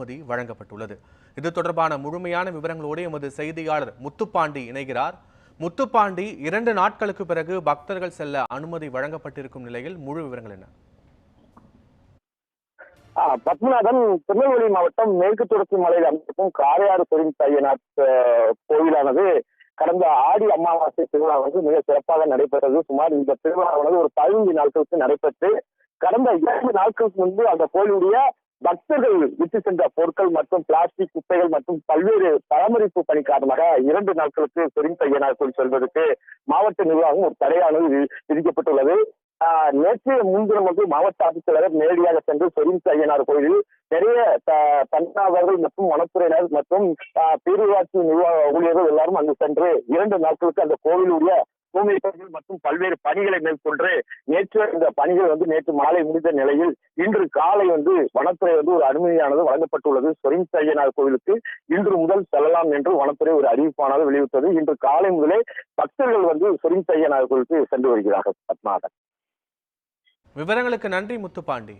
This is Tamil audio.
அனுமதி வழங்கப்பட்டுள்ளது. இது தொடர்பான முழுமையான விவரங்களோடு எமது செய்தியாளர் முத்துப்பாண்டி இணைகிறார். முத்துப்பாண்டி இரண்டு நாட்களுக்கு பிறகு பக்தர்கள் செல்ல அனுமதி வழங்கப்பட்டிருக்கும் நிலையில் முழு விவரங்கள் என்ன? பத்மநாதன் திருநெல்வேலி மாவட்டம் மேற்கு தொடர்ச்சி மலையில் அமைந்திருக்கும் காரையாறு பெரும் தையநாத் கோவிலானது கடந்த ஆடி அமாவாசை திருவிழா வந்து மிக சிறப்பாக நடைபெற்றது. சுமார் இந்த திருவிழாவானது ஒரு பதினைந்து நாட்களுக்கு நடைபெற்று கடந்த இரண்டு நாட்களுக்கு முன்பு அந்த கோயிலுடைய பக்தர்கள் விட்டு சென்ற பொருட்கள் மற்றும் பிளாஸ்டிக் குப்பைகள் மற்றும் பல்வேறு பராமரிப்பு பணி காரணமாக இரண்டு நாட்களுக்கு பெரும் கோயில் செல்வதற்கு மாவட்ட நிர்வாகம் ஒரு தடையானது வி- விதிக்கப்பட்டுள்ளது. நேற்றைய முன்தினம் வந்து மாவட்ட ஆட்சித்தலைவர் நேரடியாக சென்று சொரிந்த ஐயனார் கோயிலில் நிறைய தன்னார்வர்கள் மற்றும் வனத்துறையினர் மற்றும் பேரூராட்சி நிர்வாக ஊழியர்கள் எல்லாரும் அங்கு சென்று இரண்டு நாட்களுக்கு அந்த கோவிலுடைய பூமி பணிகள் மற்றும் பல்வேறு பணிகளை மேற்கொண்டு நேற்று இந்த பணிகள் வந்து நேற்று மாலை முடிந்த நிலையில் இன்று காலை வந்து வனத்துறை வந்து ஒரு அனுமதியானது வழங்கப்பட்டுள்ளது. சொரிந்த ஐயனார் கோவிலுக்கு இன்று முதல் செல்லலாம் என்று வனத்துறை ஒரு அறிவிப்பானது வெளியிட்டது. இன்று காலை முதலே பக்தர்கள் வந்து சொரிந்த ஐயனார் கோவிலுக்கு சென்று வருகிறார்கள் பத்மாதன். விவரங்களுக்கு நன்றி முத்துப்பாண்டி.